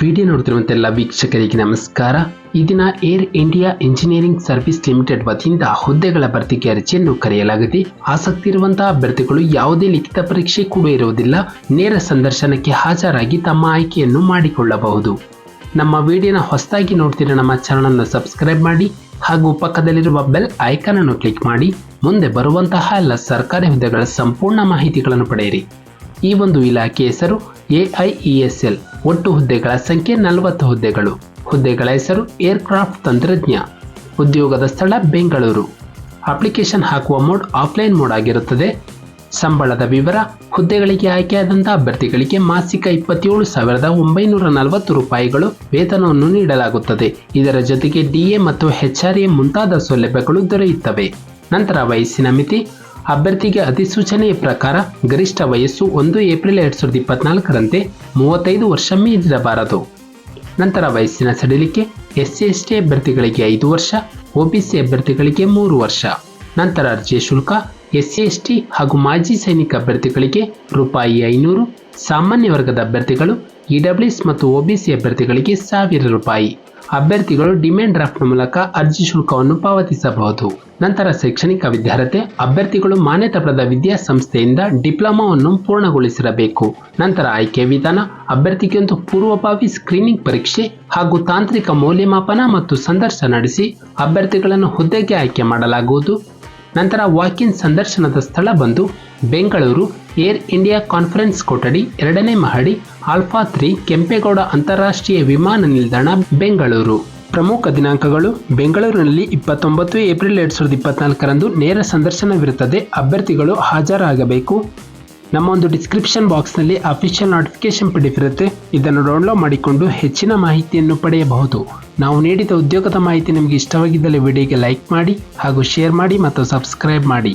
Video ನೋಡುತ್ತಿರುವಂತೆಲ್ಲ ವೀಕ್ಷಕರಿಗೆ ನಮಸ್ಕಾರ. ಈ Air India engineering service limited ವತಿಯಿಂದ ಹುದ್ದೆಗಳ ಭರ್ತಿಗೆ ಅರ್ಜಿಯನ್ನು ಕರೆಯಲಾಗಿದೆ. ಆಸಕ್ತಿ ಇರುವಂತಹ ಅಭ್ಯರ್ಥಿಗಳು ಯಾವುದೇ ಲಿಖಿತ ಪರೀಕ್ಷೆ ಕೂಡ ಇರುವುದಿಲ್ಲ. ನೇರ ಸಂದರ್ಶನಕ್ಕೆ ಹಾಜರಾಗಿ ತಮ್ಮ ಆಯ್ಕೆಯನ್ನು ಮಾಡಿಕೊಳ್ಳಬಹುದು. ನಮ್ಮ ವಿಡಿಯೋನ ಹೊಸದಾಗಿ ನೋಡ್ತಿರೋ ನಮ್ಮ ಚಾನಲನ್ನು ಸಬ್ಸ್ಕ್ರೈಬ್ ಮಾಡಿ ಹಾಗೂ ಪಕ್ಕದಲ್ಲಿರುವ ಬೆಲ್ ಐಕಾನ್ ಅನ್ನು ಕ್ಲಿಕ್ ಮಾಡಿ. ಮುಂದೆ ಬರುವಂತಹ ಎಲ್ಲ ಸರ್ಕಾರಿ ಹುದ್ದೆಗಳ ಸಂಪೂರ್ಣ ಮಾಹಿತಿಗಳನ್ನು ಪಡೆಯಿರಿ. ಈ ಒಂದು ಇಲಾಖೆ ಹೆಸರು ಎಐಇಎಸ್ಎಲ್. ಒಟ್ಟು ಹುದ್ದೆಗಳ ಸಂಖ್ಯೆ ನಲವತ್ತು ಹುದ್ದೆಗಳು. ಹುದ್ದೆಗಳ ಹೆಸರು ಏರ್ಕ್ರಾಫ್ಟ್ ತಂತ್ರಜ್ಞ. ಉದ್ಯೋಗದ ಸ್ಥಳ ಬೆಂಗಳೂರು. ಅಪ್ಲಿಕೇಶನ್ ಹಾಕುವ ಮೋಡ್ ಆಫ್ಲೈನ್ ಮೋಡ್ ಆಗಿರುತ್ತದೆ. ಸಂಬಳದ ವಿವರ, ಹುದ್ದೆಗಳಿಗೆ ಆಯ್ಕೆಯಾದಂಥ ಅಭ್ಯರ್ಥಿಗಳಿಗೆ ಮಾಸಿಕ ಇಪ್ಪತ್ತೇಳು ಸಾವಿರದ ಒಂಬೈನೂರ ನಲವತ್ತು ರೂಪಾಯಿಗಳು ವೇತನವನ್ನು ನೀಡಲಾಗುತ್ತದೆ. ಇದರ ಜೊತೆಗೆ ಡಿಎ ಮತ್ತು ಎಚ್ಆರ್ಎ ಮುಂತಾದ ಸೌಲಭ್ಯಗಳು ದೊರೆಯುತ್ತವೆ. ನಂತರ ವಯಸ್ಸಿನ ಮಿತಿ ಅಭ್ಯರ್ಥಿಗೆ ಅಧಿಸೂಚನೆಯ ಪ್ರಕಾರ ಗರಿಷ್ಠ ವಯಸ್ಸು ಒಂದು ಏಪ್ರಿಲ್ ಎರಡು ಸಾವಿರದ ಇಪ್ಪತ್ನಾಲ್ಕರಂತೆ ಮೂವತ್ತೈದು ವರ್ಷ ಮೀರಿರಬಾರದು. ನಂತರ ವಯಸ್ಸಿನ ಸಡಿಲಿಕೆ, ಎಸ್ಸಿ ಎಸ್ ಟಿ ಅಭ್ಯರ್ಥಿಗಳಿಗೆ ಐದು ವರ್ಷ ಒಬಿಸಿ ಅಭ್ಯರ್ಥಿಗಳಿಗೆ ಮೂರು ವರ್ಷ. ನಂತರ ಅರ್ಜಿಯ ಶುಲ್ಕ, ಎಸ್ಸಿ ಎಸ್ ಟಿ ಹಾಗೂ ಮಾಜಿ ಸೈನಿಕ ಅಭ್ಯರ್ಥಿಗಳಿಗೆ ರೂಪಾಯಿ ಐನೂರು ಸಾಮಾನ್ಯ ವರ್ಗದ ಅಭ್ಯರ್ಥಿಗಳು ಇಡಬ್ಲ್ಯೂಸ್ ಮತ್ತು ಒಬಿಸಿ ಅಭ್ಯರ್ಥಿಗಳಿಗೆ ಸಾವಿರ ರೂಪಾಯಿ. ಅಭ್ಯರ್ಥಿಗಳು ಡಿಮ್ಯಾಂಡ್ ಡ್ರಾಫ್ಟ್ ಮೂಲಕ ಅರ್ಜಿ ಶುಲ್ಕವನ್ನು ಪಾವತಿಸಬಹುದು. ನಂತರ ಶೈಕ್ಷಣಿಕ ವಿದ್ಯಾರ್ಹತೆ, ಅಭ್ಯರ್ಥಿಗಳು ಮಾನ್ಯತೆ ಪಡೆದ ವಿದ್ಯಾಸಂಸ್ಥೆಯಿಂದ ಡಿಪ್ಲೊಮಾವನ್ನು ಪೂರ್ಣಗೊಳಿಸಿರಬೇಕು. ನಂತರ ಆಯ್ಕೆ ವಿಧಾನ ಅಭ್ಯರ್ಥಿಗೊಂದು ಪೂರ್ವಭಾವಿ ಸ್ಕ್ರೀನಿಂಗ್ ಪರೀಕ್ಷೆ ಹಾಗೂ ತಾಂತ್ರಿಕ ಮೌಲ್ಯಮಾಪನ ಮತ್ತು ಸಂದರ್ಶನ ನಡೆಸಿ ಅಭ್ಯರ್ಥಿಗಳನ್ನು ಹುದ್ದೆಗೆ ಆಯ್ಕೆ ಮಾಡಲಾಗುವುದು. ನಂತರ ವಾಕಿನ್ ಸಂದರ್ಶನದ ಸ್ಥಳ ಬಂದು ಬೆಂಗಳೂರು ಏರ್ ಇಂಡಿಯಾ ಕಾನ್ಫರೆನ್ಸ್ ಕೊಠಡಿ ಎರಡನೇ ಮಹಡಿ, ಆಲ್ಫಾ ತ್ರೀ ಕೆಂಪೇಗೌಡ ಅಂತಾರಾಷ್ಟ್ರೀಯ ವಿಮಾನ ನಿಲ್ದಾಣ, ಬೆಂಗಳೂರು. ಪ್ರಮುಖ ದಿನಾಂಕಗಳು, ಬೆಂಗಳೂರಿನಲ್ಲಿ ಇಪ್ಪತ್ತೊಂಬತ್ತು ಏಪ್ರಿಲ್ ಎರಡು ಸಾವಿರದ ಇಪ್ಪತ್ನಾಲ್ಕರಂದು ನೇರ ಸಂದರ್ಶನವಿರುತ್ತದೆ. ಅಭ್ಯರ್ಥಿಗಳು ಹಾಜರಾಗಬೇಕು. ನಮ್ಮ ಒಂದು ಡಿಸ್ಕ್ರಿಪ್ಷನ್ ಬಾಕ್ಸ್ನಲ್ಲಿ ಅಫಿಷಿಯಲ್ ನೋಟಿಫಿಕೇಶನ್ ಪಿ ಇದನ್ನು ಡೌನ್ಲೋಡ್ ಮಾಡಿಕೊಂಡು ಹೆಚ್ಚಿನ ಮಾಹಿತಿಯನ್ನು ಪಡೆಯಬಹುದು. ನಾವು ನೀಡಿದ ಉದ್ಯೋಗದ ಮಾಹಿತಿ ನಿಮಗೆ ಇಷ್ಟವಾಗಿದ್ದಲ್ಲಿ ವಿಡಿಯೋಗೆ ಲೈಕ್ ಮಾಡಿ ಹಾಗೂ ಶೇರ್ ಮಾಡಿ ಮತ್ತು ಸಬ್ಸ್ಕ್ರೈಬ್ ಮಾಡಿ.